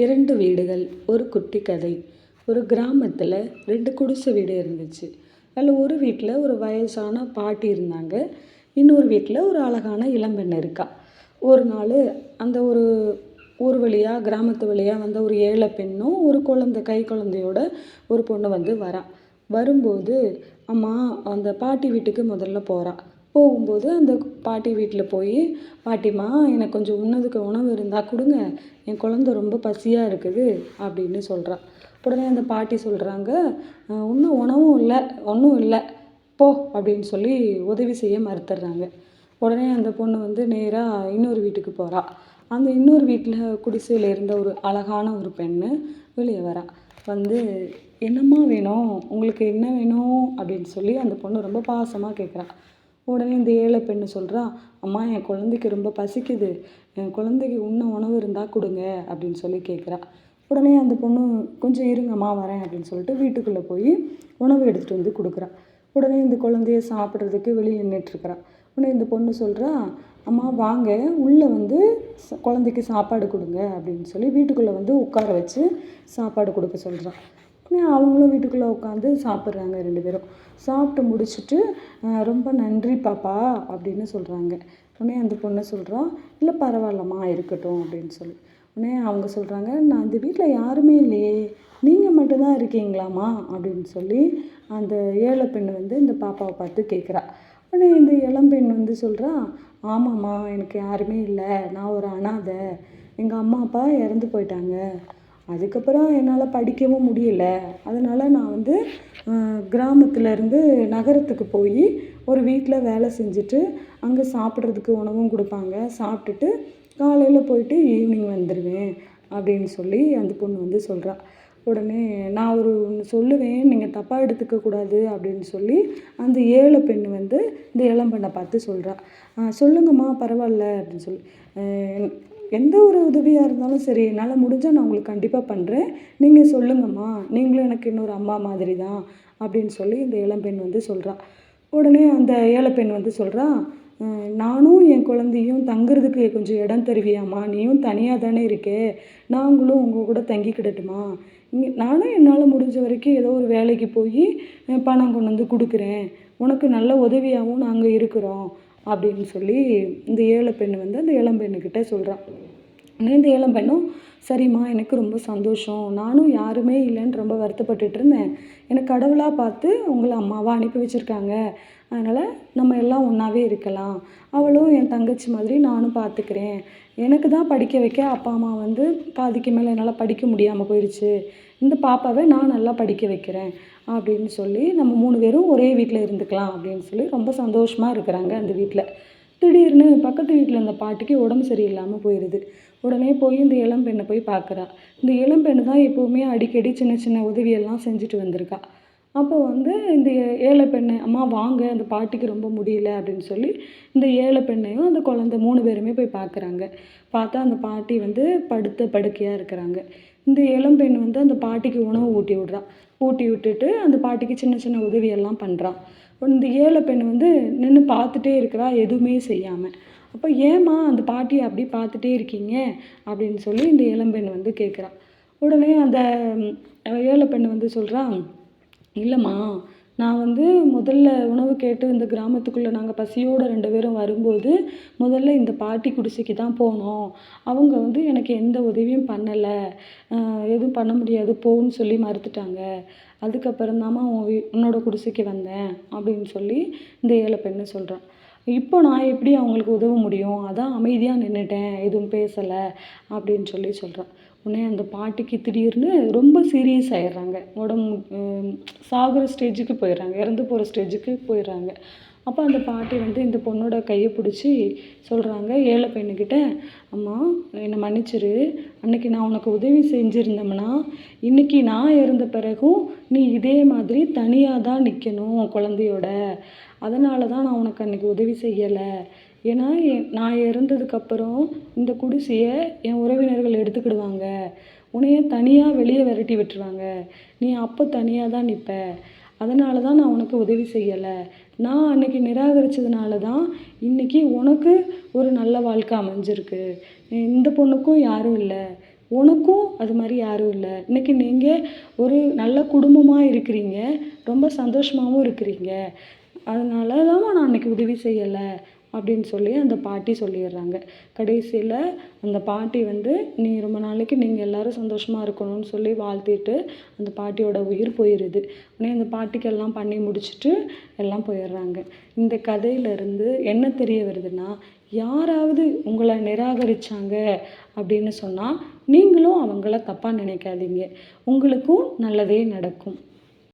இரண்டு வீடுகள் ஒரு குட்டி கதை. ஒரு கிராமத்தில் ரெண்டு குடிசை வீடு இருந்துச்சு. அதில் ஒரு வீட்டில் ஒரு வயசான பாட்டி இருந்தாங்க. இன்னொரு வீட்டில் ஒரு அழகான இளம்பெண் இருக்கா. ஒரு நாள் அந்த ஒரு ஊர் வழியாக கிராமத்து வழியாக வந்த ஒரு ஏழை பெண்ணும் ஒரு குழந்த கை குழந்தையோட ஒரு பொண்ணு வந்து வரா. வரும்போது அம்மா அந்த பாட்டி வீட்டுக்கு முதல்ல போகிறாள் போகும்போது அந்த பாட்டி வீட்டில் போய் பாட்டிம்மா எனக்கு கொஞ்சம் உண்ணதுக்கு உணவு இருந்தால் கொடுங்க. என் குழந்த ரொம்ப பசியாக இருக்குது அப்படின்னு சொல்கிறா உடனே அந்த பாட்டி சொல்கிறாங்க இன்னும் உணவும் இல்லை ஒன்றும் இல்லை. போ அப்படின்னு சொல்லி உதவி செய்ய மறுத்துடுறாங்க. உடனே அந்த பொண்ணு வந்து நேராக இன்னொரு வீட்டுக்கு போகிறா அந்த இன்னொரு வீட்டில் குடிசையில் இருந்த ஒரு அழகான ஒரு பெண்ணு வெளியே வரா. வந்து என்னம்மா வேணும்? உங்களுக்கு என்ன வேணும்? அப்படின்னு சொல்லி அந்த பொண்ணு ரொம்ப பாசமாக கேட்குறா உடனே இந்த ஏழை பெண்ணு சொல்கிறா அம்மா என் குழந்தைக்கு ரொம்ப பசிக்குது. என் குழந்தைக்கு உண்ண உணவு இருந்தால் கொடுங்க அப்படின்னு சொல்லி கேட்குறா உடனே அந்த பொண்ணு கொஞ்சம் இருங்கம்மா வரேன் அப்படின்னு சொல்லிட்டு வீட்டுக்குள்ளே போய் உணவு எடுத்துகிட்டு வந்து கொடுக்குறா. உடனே இந்த குழந்தைய சாப்பிட்றதுக்கு வெளியில் நின்றுட்டுருக்குறா உடனே இந்த பொண்ணு சொல்கிறா அம்மா வாங்க உள்ளே வந்து குழந்தைக்கு சாப்பாடு கொடுங்க அப்படின்னு சொல்லி வீட்டுக்குள்ளே வந்து உட்கார வச்சு சாப்பாடு கொடுக்க சொல்கிறான் அவங்களும் வீட்டுக்குள்ளே உட்காந்து சாப்பிட்றாங்க ரெண்டு பேரும். சாப்பிட்டு முடிச்சுட்டு ரொம்ப நன்றி பாப்பா அப்படின்னு சொல்கிறாங்க உடனே அந்த பொண்ணு சொல்கிறா இல்லை பரவாயில்லம்மா இருக்கட்டும் அப்படின்னு சொல்லி. உடனே அவங்க சொல்கிறாங்க நான் அந்த வீட்டில் யாருமே இல்லையே நீங்கள் மட்டும்தான் இருக்கீங்களாம்மா அப்படின்னு சொல்லி அந்த ஏழை பெண் வந்து இந்த பாப்பாவை பார்த்து கேட்குறா உடனே இந்த இளம்பெண் வந்து சொல்கிறா ஆமாம்மா எனக்கு யாருமே இல்லை நான் ஒரு அனாதை. எங்கள் அம்மா அப்பா இறந்து போயிட்டாங்க. அதுக்கப்புறம் என்னால் படிக்கவும் முடியல. அதனால் நான் வந்து கிராமத்துலேருந்து நகரத்துக்கு போய் ஒரு வீட்டில் வேலை செஞ்சுட்டு அங்கே சாப்பிட்றதுக்கு உணவும் கொடுப்பாங்க. சாப்பிட்டுட்டு காலையில் போயிட்டு ஈவினிங் வந்துடுவேன் அப்படின்னு சொல்லி அந்த பொண்ணு வந்து சொல்கிறா உடனே நான் ஒரு ஒன்று சொல்லுவேன். நீங்கள் தப்பாக எடுத்துக்கக்கூடாது அப்படின்னு சொல்லி அந்த ஏழை பெண் வந்து இந்த இளம்பெண்ணை பார்த்து சொல்கிறா சொல்லுங்கம்மா பரவாயில்ல அப்படின்னு சொல்லி எந்த ஒரு உதவியாக இருந்தாலும் சரி என்னால் முடிஞ்சால் நான் உங்களுக்கு கண்டிப்பாக பண்ணுறேன் நீங்கள் சொல்லுங்கம்மா. நீங்களும் எனக்கு இன்னொரு அம்மா மாதிரி தான் அப்படின்னு சொல்லி இந்த இளம்பெண் வந்து சொல்கிறா உடனே அந்த ஏழப்பெண் வந்து சொல்கிறா நானும் என் குழந்தையும் தங்குறதுக்கு கொஞ்சம் இடம் தருவியாம்மா. நீயும் தனியாக தானே இருக்கே. நாங்களும் உங்கள் கூட தங்கிக்கிடட்டுமா? இங்கே நானும் என்னால் முடிஞ்ச வரைக்கும் ஏதோ ஒரு வேலைக்கு போய் பணம் கொண்டு வந்து கொடுக்குறேன். உனக்கு நல்ல உதவியாகவும் நாங்கள் இருக்கிறோம். அப்படின்னு சொல்லி இந்த ஏழை பெண் வந்து அந்த இளம்பெண்ணுக்கிட்ட சொல்கிறான் நேர்ந்து ஏலம் பெண்ணும். சரிம்மா எனக்கு ரொம்ப சந்தோஷம். நானும் யாருமே இல்லைன்னு ரொம்ப வருத்தப்பட்டுட்டு இருந்தேன். எனக்கு கடவுளாக பார்த்து உங்களை அம்மாவாக அனுப்பி வச்சுருக்காங்க. அதனால் நம்ம எல்லாம் ஒன்றாவே இருக்கலாம். அவளும் என் தங்கச்சி மாதிரி நானும் பார்த்துக்கிறேன் எனக்கு தான் படிக்க வைக்க அப்பா அம்மா வந்து பாதிக்கு மேலே என்னால் படிக்க முடியாமல் போயிடுச்சு இந்த பாப்பாவை நான் நல்லா படிக்க வைக்கிறேன் அப்படின்னு சொல்லி நம்ம மூணு பேரும் ஒரே வீட்டில் இருந்துக்கலாம் அப்படின்னு சொல்லி ரொம்ப சந்தோஷமாக இருக்கிறாங்க அந்த வீட்டில் திடீர்னு பக்கத்து வீட்டில் இந்த பாட்டிக்கு உடம்பு சரியில்லாமல் போயிடுது உடனே போய் இந்த இளம்பெண்ணை போய் பார்க்குறா இந்த இளம்பெண்ணு தான் எப்போவுமே அடிக்கடி சின்ன சின்ன உதவியெல்லாம் செஞ்சுட்டு வந்திருக்கா. அப்போ வந்து இந்த ஏழை பெண்ணை அம்மா வாங்க அந்த பாட்டிக்கு ரொம்ப முடியல அப்படின்னு சொல்லி இந்த ஏழை பெண்ணையும் அந்த குழந்த மூணு பேருமே போய் பார்க்குறாங்க பார்த்தா அந்த பாட்டி வந்து படுத்த படுக்கையாக இருக்கிறாங்க. இந்த இளம்பெண் வந்து அந்த பாட்டிக்கு உணவு ஊட்டி விட்றா. ஊட்டி விட்டுட்டு அந்த பாட்டிக்கு சின்ன சின்ன உதவியெல்லாம் பண்ணுறான் இந்த ஏழை பெண் வந்து நின்று பார்த்துட்டே இருக்கிறா எதுவுமே செய்யாமல் அப்போ ஏம்மா அந்த பாட்டியை அப்படி பார்த்துட்டே இருக்கீங்க? அப்படின்னு சொல்லி இந்த இளம்பெண் வந்து கேட்குறா. உடனே அந்த ஏழை பெண் வந்து சொல்கிறா இல்லைம்மா நான் வந்து முதல்ல உணவு கேட்டு இந்த கிராமத்துக்குள்ளே நாங்கள் பசியோடு ரெண்டு பேரும் வரும்போது முதல்ல இந்த பாட்டி குடிசைக்கு தான் போனோம். அவங்க வந்து எனக்கு எந்த உதவியும் பண்ணலை. எதுவும் பண்ண முடியாது போன்னு சொல்லி மறுத்துட்டாங்க. அதுக்கப்புறந்தாம்மா உன் வீ உன்னோட குடிசைக்கு வந்தேன் அப்படின்னு சொல்லி இந்த ஏழை பெண்ணு சொல்கிறா இப்போ நான் எப்படி அவங்களுக்கு உதவ முடியும்? அதான் அமைதியாக நின்றுட்டேன் எதுவும் பேசலை அப்படின்னு சொல்லி சொல்கிறா உடனே அந்த பாட்டிக்கு திடீர்னு ரொம்ப சீரியஸ் ஆயிடுறாங்க. உடம்பு சாகிற ஸ்டேஜுக்கு போயிடுறாங்க. இறந்து போகிற ஸ்டேஜுக்கு போயிடுறாங்க. அப்போ அந்த பாட்டி வந்து இந்த பொண்ணோட கையை பிடிச்சி சொல்கிறாங்க ஏழை பையனுக்கிட்ட அம்மா என்னை மன்னிச்சிரு. அன்னைக்கு நான் உனக்கு உதவி செஞ்சுருந்தோம்னா இன்றைக்கி நான் இறந்த பிறகும் நீ இதே மாதிரி தனியாக தான் நிற்கணும் குழந்தையோட. அதனால தான் நான் உனக்கு அன்றைக்கி உதவி செய்யலை. ஏன்னா நான் இறந்ததுக்கப்புறம் இந்த குடிசையை என் உறவினர்கள் எடுத்துக்கிடுவாங்க. உன்னைய தனியாக வெளியே விரட்டி விட்டுருவாங்க. நீ அப்போ தனியாக தான் நிற்ப அதனால தான் நான் உனக்கு உதவி செய்யலை. நான் அன்னைக்கு நிராகரித்ததுனால தான் இன்றைக்கி உனக்கு ஒரு நல்ல வாழ்க்கை அமைஞ்சிருக்கு. இந்த பொண்ணுக்கும் யாரும் இல்லை. உனக்கும் அது மாதிரி யாரும் இல்லை. இன்னைக்கு நீங்கள் ஒரு நல்ல குடும்பமாக இருக்கிறீங்க. ரொம்ப சந்தோஷமாகவும் இருக்கிறீங்க. அதனால தான் நான் அன்னைக்கு உதவி செய்யலை. அப்படின்னு சொல்லி அந்த பாட்டி சொல்லிடுறாங்க. கடைசியில் அந்த பாட்டி வந்து நீ ரொம்ப நாளைக்கு நீங்கள் எல்லாரும் சந்தோஷமாக இருக்கணும்னு சொல்லி வாழ்த்திட்டு அந்த பாட்டியோட உயிர் போயிடுது உடனே அந்த பாட்டிக்கெல்லாம் பண்ணி முடிச்சுட்டு எல்லாம் போயிடுறாங்க. இந்த கதையிலேருந்து என்ன தெரிய வருதுன்னா யாராவது உங்களை நிராகரிச்சாங்க அப்படின்னு சொன்னால் நீங்களும் அவங்கள தப்பாக நினைக்காதீங்க. உங்களுக்கும் நல்லதே நடக்கும்.